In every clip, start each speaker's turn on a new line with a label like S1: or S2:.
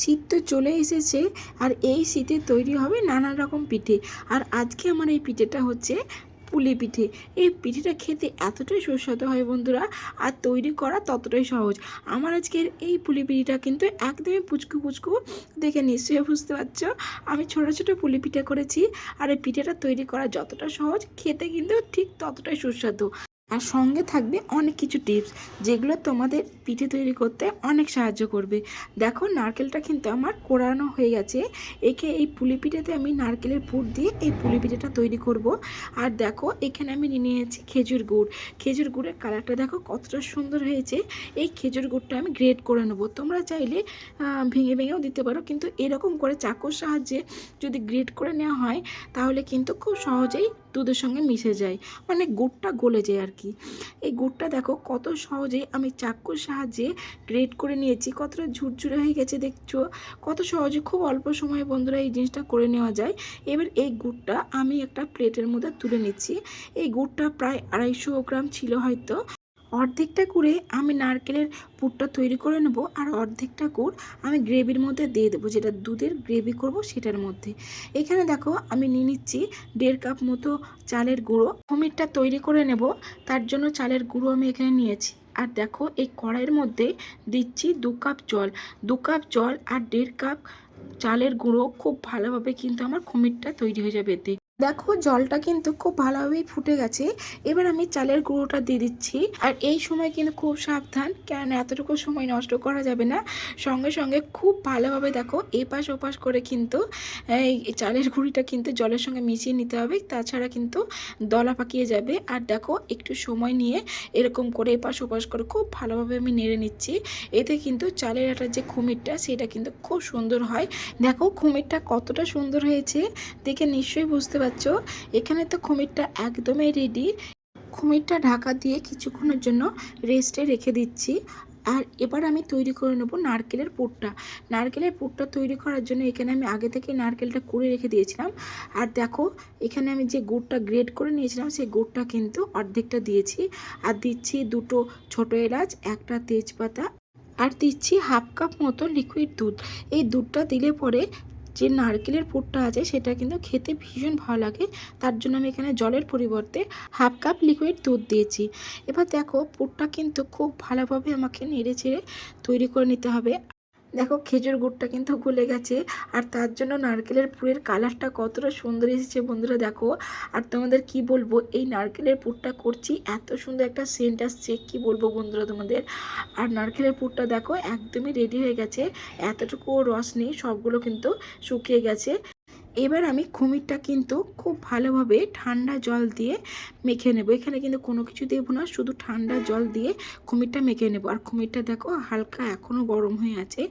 S1: শীত তো চলে এসেছে আর এই শীতে তৈরি হবে নানা রকম পিঠে। আর আজকে আমার এই পিঠেটা হচ্ছে পুলি পিঠে। এই পিঠেটা খেতে এতটাই সুস্বাদু হয় বন্ধুরা, আর তৈরি করা ততটাই সহজ। আমার আজকের এই পুলি পিঠেটা কিন্তু একদমই পুচকু পুচকু, দেখে নিশ্চয়ই বুঝতে পারছ। আমি ছোট ছোট পুলি পিঠে করেছি আর এই পিঠেটা তৈরি করা যতটা সহজ, খেতে কিন্তু ঠিক ততটাই সুস্বাদু। আর সঙ্গে থাকবে অনেক কিছু টিপস, যেগুলো তোমাদের পিঠে তৈরি করতে অনেক সাহায্য করবে। দেখো, নারকেলটা কিন্তু আমার কোরানো হয়ে গেছে। একে এই পুলি পিঠেতে আমি নারকেলের পুর দিয়ে এই পুলি পিঠেটা তৈরি করব। আর দেখো, এখানে আমি নিয়ে নিয়েছি খেজুর গুড়। খেজুর গুড়ের কালারটা দেখো কতটা সুন্দর হয়েছে। এই খেজুর গুড়টা আমি গ্রেড করে নেব। তোমরা চাইলে ভেঙে ভেঙেও দিতে পারো, কিন্তু এরকম করে চাকুর সাহায্যে যদি গ্রেড করে নেওয়া হয়, তাহলে কিন্তু খুব সহজেই দুধের সঙ্গে মিশে যায়। মানে গুড়টা গলে যায় আর কি? এই গুড়টা দেখো কত সহজেই আমি চাকুর সাহায্যে গ্রেট করে নিয়েছি। কতটা ঝুরঝুরে হয়ে গেছে দেখছ? কত সহজে খুব অল্প সময়ে বন্ধুরা এই জিনিসটা করে নেওয়া যায়। এবার এই গুড়টা আমি একটা প্লেটের মধ্যে তুলে নিচ্ছি। এই গুড়টা প্রায় আড়াইশো গ্রাম ছিল হয়তো। অর্ধেকটা গুড়ে আমি নারকেলের পুরটা তৈরি করে নেব আর অর্ধেকটা গুড় আমি গ্রেভির মধ্যে দিয়ে দেবো, যেটা দুধের গ্রেভি করব সেটার মধ্যে। এখানে দেখো আমি নিয়ে নিচ্ছি দেড় কাপ মতো চালের গুঁড়ো। খমিরটা তৈরি করে নেব, তার জন্য চালের গুঁড়ো আমি এখানে নিয়েছি। আর দেখো এই কড়াইয়ের মধ্যে দিচ্ছি দু কাপ জল। দু কাপ জল আর দেড় কাপ চালের গুঁড়ো খুব ভালোভাবে কিন্তু আমার খমিরটা তৈরি হয়ে যাবে এতে। দেখো, জলটা কিন্তু খুব ভালোভাবেই ফুটে গেছে। এবার আমি চালের গুঁড়োটা দিয়ে দিচ্ছি। আর এই সময় কিন্তু খুব সাবধান কেন এতটুকু সময় নষ্ট করা যাবে না। সঙ্গে সঙ্গে খুব ভালোভাবে দেখো, এপাশ ওপাশ করে কিন্তু এই চালের গুঁড়িটা কিন্তু জলের সঙ্গে মিশিয়ে নিতে হবে। তাছাড়া কিন্তু দলা পাকিয়ে যাবে। আর দেখো, একটু সময় নিয়ে এরকম করে এপাশ ওপাশ করে খুব ভালোভাবে আমি নেড়ে নিচ্ছি। এতে কিন্তু চালের আটার যে খুমিরটা, সেটা কিন্তু খুব সুন্দর হয়। দেখো, খুমিরটা কতটা সুন্দর হয়েছে। দেখে নিশ্চয়ই বুঝতে পারছ এখানে তো খুমিরটা একদমই রেডি খুমিরটা ঢাকা দিয়ে কিছুক্ষণের জন্য রেস্টে রেখে দিচ্ছি। আর এবার আমি তৈরি করে নেব নারকেলের পুরটা। নারকেলের পুরটা তৈরি করার জন্য এখানে আমি আগে থেকে নারকেলটা কুড়ে রেখে দিয়েছিলাম। আর দেখো, এখানে আমি যে গুড়টা গ্রেড করে নিয়েছিলাম, সেই গুড়টা কিন্তু অর্ধেকটা দিয়েছি। আর দিচ্ছি দুটো ছোটো এলাচ, একটা তেজপাতা। আর দিচ্ছি হাফ কাপ মতো লিকুইড দুধ। এই দুধটা দিলে পরে যে নারকেলের পুরটা আছে, সেটা কিন্তু খেতে ভীষণ ভালো লাগে। তার জন্য আমি এখানে জলের পরিবর্তে হাফ কাপ লিকুইড দুধ দিয়েছি। এবার দেখো পুরটা কিন্তু খুব ভালোভাবে আমাকে নেড়ে চেড়ে তৈরি করে নিতে হবে। দেখো খেজুর গুড়টা কিন্তু গলে গেছে। আর তার জন্য নারকেলের পুরের কালারটা কতটা সুন্দর এসেছে বন্ধুরা দেখো। আর তোমাদের কি বলব, এই নারকেলের পুরটা করছি, এত সুন্দর একটা সেন্ট আসছে, কী বলব বন্ধুরা তোমাদের? আর নারকেলের পুরটা দেখো, একদমই রেডি হয়ে গেছে এতটুকু রস নেই, সবগুলো কিন্তু শুকিয়ে গেছে। এবার আমি খুমিরটা কিন্তু খুব ভালোভাবে ঠান্ডা জল দিয়ে মেখে নেব। এখানে কিন্তু কোনো কিছু দেবো না, শুধু ঠান্ডা জল দিয়ে খুমিরটা মেখে নেব। আর খুমিরটা দেখো হালকা এখনও গরম হয়ে আছে।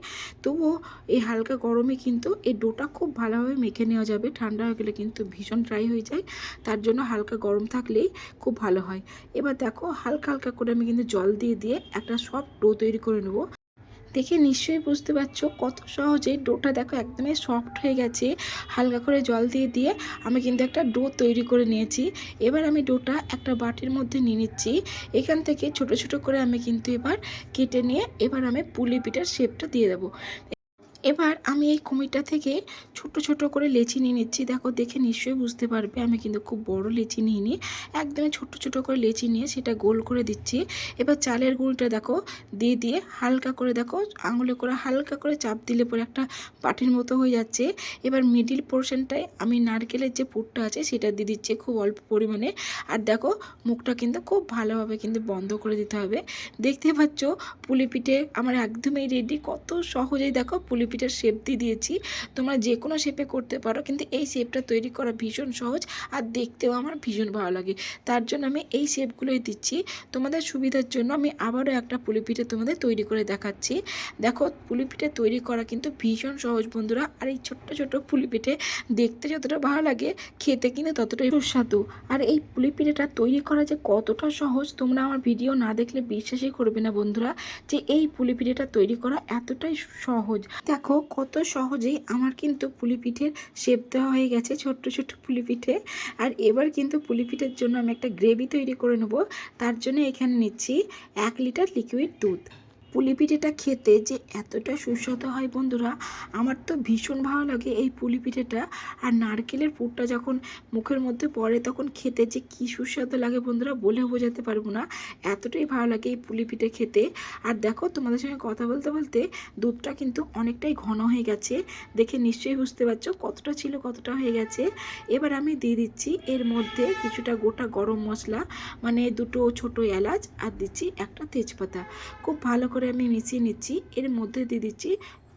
S1: তবুও এই হালকা গরমে কিন্তু এই ডোটা খুব ভালোভাবে মেখে নেওয়া যাবে। ঠান্ডা হয়ে গেলে কিন্তু ভীষণ ড্রাই হয়ে যায়। তার জন্য হালকা গরম থাকলেই খুব ভালো হয়। এবার দেখো হালকা হালকা করে আমি কিন্তু জল দিয়ে দিয়ে একটা সফট ডো তৈরি করে নেব। দেখে নিশ্চয়ই বুঝতে পারছ কত সহজে ডোটা দেখো একদমই সফট হয়ে গেছে। হালকা করে জল দিয়ে দিয়ে আমি কিন্তু একটা ডো তৈরি করে নিয়েছি। এবার আমি ডোটা একটা বাটির মধ্যে নিয়ে নিচ্ছি। এখান থেকে ছোট ছোট করে আমি কিন্তু এবার কেটে নিয়ে এবার আমি পুলি পিঠার শেপটা দিয়ে দেবো। এবার আমি এই কুমিরটা থেকে ছোট ছোট করে লেচি নিয়ে নিচ্ছি। দেখো, দেখে নিশ্চয়ই বুঝতে পারবে। আমি কিন্তু খুব বড় লেচি নিয়ে নিই একদমই ছোট ছোট করে লেচি নিয়ে সেটা গোল করে দিচ্ছি। এবার চালের গুঁড়িটা দেখো, দিয়ে দিয়ে হালকা করে দেখো, আঙুলে করে হালকা করে চাপ দিলে পরে একটা বাটির মতো হয়ে যাচ্ছে। এবার মিডিল পোর্শনটায় আমি নারকেলের যে পুরটা আছে সেটা দিয়ে দিচ্ছি খুব অল্প পরিমাণে। আর দেখো, মুখটা কিন্তু খুব ভালোভাবে কিন্তু বন্ধ করে দিতে হবে। দেখতে পাচ্ছ, পুলি পিঠে আমার একদমই রেডি কত সহজেই দেখো পুলি পিঠার শেপ দিয়ে দিয়েছি। তোমরা যে কোনো শেপে করতে পারো, কিন্তু এই শেপটা তৈরি করা ভীষণ সহজ আর দেখতেও আমার ভীষণ ভালো লাগে। তার জন্য আমি এই শেপগুলোই দিচ্ছি। তোমাদের সুবিধার জন্য আমি আবারও একটা পুলি পিঠে তোমাদের তৈরি করে দেখাচ্ছি। দেখো, পুলি পিঠে তৈরি করা কিন্তু ভীষণ সহজ বন্ধুরা। আর এই ছোট্ট ছোট্ট পুলি পিঠে দেখতে যতটা ভালো লাগে, খেতে কিন্তু ততটাই সুস্বাদু। আর এই পুলি পিঠেটা তৈরি করা যে কতটা সহজ, তোমরা আমার ভিডিও না দেখলে বিশ্বাসই করবে না বন্ধুরা, যে এই পুলি পিঠেটা তৈরি করা এতটাই সহজ। দেখো কত সহজেই আমার কিন্তু পুলি পিঠের শেপ দেওয়া হয়ে গেছে, ছোট্ট ছোট্ট পুলি পিঠে আর এবার কিন্তু পুলি পিঠের জন্য আমি একটা গ্রেভি তৈরি করে নেব। তার জন্য এখানে নিচ্ছি এক লিটার লিকুইড দুধ। পুলি পিঠেটা খেতে যে এতটা সুস্বাদু হয় বন্ধুরা, আমার তো ভীষণ ভালো লাগে এই পুলি পিঠেটা আর নারকেলের পুরটা যখন মুখের মধ্যে পড়ে তখন খেতে যে কী সুস্বাদু লাগে বন্ধুরা বলে বোঝাতে পারব না। এতটাই ভালো লাগে এই পুলি পিঠে খেতে। আর দেখো তোমাদের সঙ্গে কথা বলতে বলতে দুধটা কিন্তু অনেকটাই ঘন হয়ে গেছে। দেখে নিশ্চয়ই বুঝতে পারছ কতটা ছিল, কতটা হয়ে গেছে। এবার আমি দিয়ে দিচ্ছি এর মধ্যে কিছুটা গোটা গরম মশলা মানে দুটো ছোট এলাচ, আর দিচ্ছি একটা তেজপাতা। খুব ভালো করে আমি মিশিয়ে নিচ্ছি। এর মধ্যে দিয়ে দিচ্ছি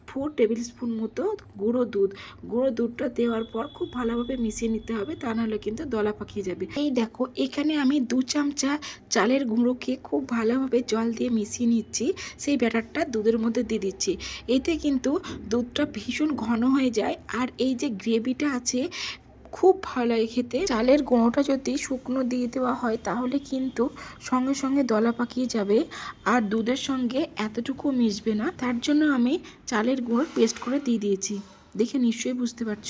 S1: ফোর টেবিল স্পুন মতো গুঁড়ো দুধ। গুঁড়ো দুধটা দেওয়ার পর খুব ভালোভাবে মিশিয়ে নিতে হবে, তা নাহলে কিন্তু দলা পাকিয়ে যাবে। এই দেখো, এখানে আমি দু চামচা চালের গুঁড়োকে খুব ভালোভাবে জল দিয়ে মিশিয়ে নিচ্ছি। সেই ব্যাটারটা দুধের মধ্যে দিয়ে দিচ্ছি। এতে কিন্তু দুধটা ভীষণ ঘন হয়ে যায়। আর এই যে গ্রেভিটা আছে খুব ভালো লাগে খেতে। চালের গুঁড়োটা যদি শুকনো দিয়ে দেওয়া হয়, তাহলে কিন্তু সঙ্গে সঙ্গে দলা পাকিয়ে যাবে আর দুধের সঙ্গে এতটুকু মিশবে না। তার জন্য আমি চালের গুঁড়ো পেস্ট করে দিয়ে দিয়েছি। দেখে নিশ্চয়ই বুঝতে পারছ?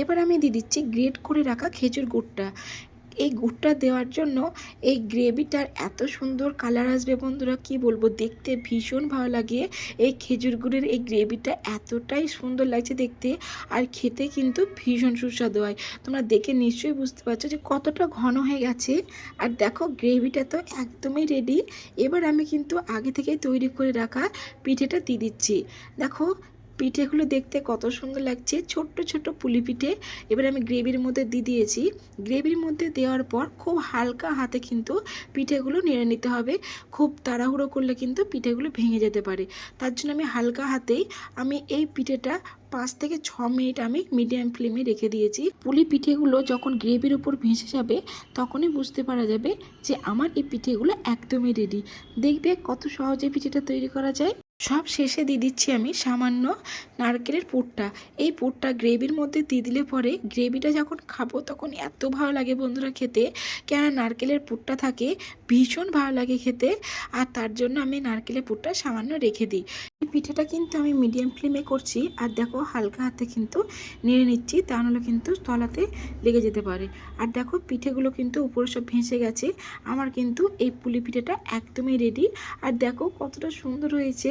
S1: এবার আমি দিয়ে দিচ্ছি গ্রেট করে রাখা খেজুর গুড়টা। এই গুড়টা দেওয়ার জন্য এই গ্রেভিটার এত সুন্দর কালার আসবে বন্ধুরা, কি বলব? দেখতে ভীষণ ভালো লাগে। এই খেজুর গুড়ের এই গ্রেভিটা এতটাই সুন্দর লাগছে দেখতে আর খেতে কিন্তু ভীষণ সুস্বাদু হয়। তোমরা দেখে নিশ্চয়ই বুঝতে পারছ যে কতটা ঘন হয়ে গেছে। আর দেখো, গ্রেভিটা তো একদমই রেডি এবার আমি কিন্তু আগে থেকেই তৈরি করে রাখা পিঠেটা দিয়ে দিচ্ছি। দেখো পিঠেগুলো দেখতে কত সুন্দর লাগছে। ছোট্ট ছোট্ট পুলি পিঠে। এবার আমি গ্রেভির মধ্যে দিয়ে দিয়েছি। গ্রেভির মধ্যে দেওয়ার পর খুব হালকা হাতে কিন্তু পিঠেগুলো নেড়ে নিতে হবে। খুব তাড়াহুড়ো করলে কিন্তু পিঠেগুলো ভেঙে যেতে পারে। তার জন্য আমি হালকা হাতেই আমি এই পিঠেটা পাঁচ থেকে ছ মিনিট আমি মিডিয়াম ফ্লেমে রেখে দিয়েছি। পুলি পিঠেগুলো যখন গ্রেভির উপর ভেসে যাবে, তখনই বুঝতে পারা যাবে যে আমার এই পিঠেগুলো একদমই রেডি দেখবে কত সহজে পিঠেটা তৈরি করা যায়। সব শেষে দিয়ে দিচ্ছি আমি সামান্য নারকেলের পুরটা। এই পুরটা গ্রেভির মধ্যে দিয়ে দিলে পরে গ্রেভিটা যখন খাব তখন এত ভালো লাগে বন্ধুরা খেতে। কেন নারকেলের পুরটা থাকে, ভীষণ ভালো লাগে খেতে। আর তার জন্য আমি নারকেলের পুরটা সামান্য রেখে দিই। এই পিঠেটা কিন্তু আমি মিডিয়াম ফ্লেমে করছি। আর দেখো হালকা হাতে কিন্তু নেড়ে নিচ্ছি, তা নাহলে কিন্তু তলাতে লেগে যেতে পারে। আর দেখো পিঠেগুলো কিন্তু উপরে সব ভেসে গেছে। আমার কিন্তু এই পুলি পিঠেটা একদমই রেডি আর দেখো কতটা সুন্দর হয়েছে।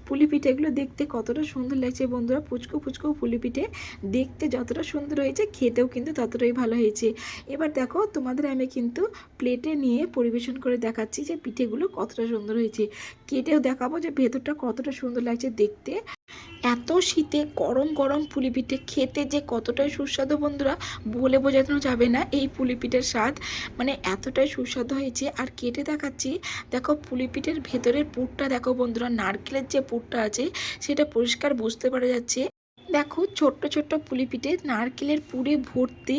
S1: পুলি পিঠেগুলো দেখতে কতটা সুন্দর লাগছে বন্ধুরা। পুচকো পুচকো পুলি পিঠে দেখতে যতটা সুন্দর হয়েছে, খেতেও কিন্তু ততটাই ভালো হয়েছে। এবার দেখো, তোমাদের আমি কিন্তু প্লেটে নিয়ে পরিবেশন করে দেখাচ্ছি যে পিঠেগুলো কতটা সুন্দর হয়েছে। কেটেও দেখাবো যে ভেতরটা কতটা সুন্দর লাগছে দেখতে। এত শীতে গরম গরম পুলি পিঠে খেতে যে কতটাই সুস্বাদু বন্ধুরা, বলে বোঝানো যাবে না এই পুলি পিঠের স্বাদ। মানে এতটাই সুস্বাদু হয়েছে। আর কেটে দেখাচ্ছি, দেখো পুলি পিঠের ভেতরের পুরটা, দেখো বন্ধুরা, নারকেলের যে পুরটা আছে, সেটা পরিষ্কার বুঝতে পারা যাচ্ছে। দেখো, ছোট্ট ছোট্ট পুলি পিঠে নারকেলের পুরে ভর্তি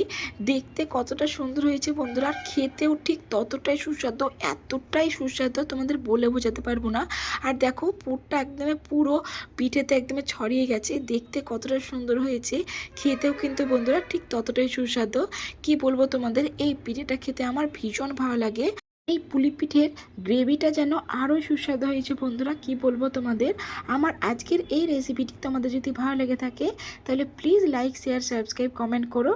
S1: দেখতে কতটা সুন্দর হয়েছে বন্ধুরা। আর খেতেও ঠিক ততটাই সুস্বাদু, এতটাই সুস্বাদু তোমাদের বলে বোঝাতে পারব না। আর দেখো, পুরটা একদমে পুরো পিঠেতে একদমে ছড়িয়ে গেছে, দেখতে কতটা সুন্দর হয়েছে। খেতেও কিন্তু বন্ধুরা ঠিক ততটাই সুস্বাদু। কি বলব তোমাদের, এই পিঠেটা খেতে আমার ভীষণ ভালো লাগে। এই পুলি পিঠের গ্রেভিটা যেন আরও সুস্বাদু হয়েছে বন্ধুরা, কি বলব তোমাদের? আমার আজকের এই রেসিপিটি তোমাদের যদি ভালো লেগে থাকে, তাহলে please like share subscribe comment করো।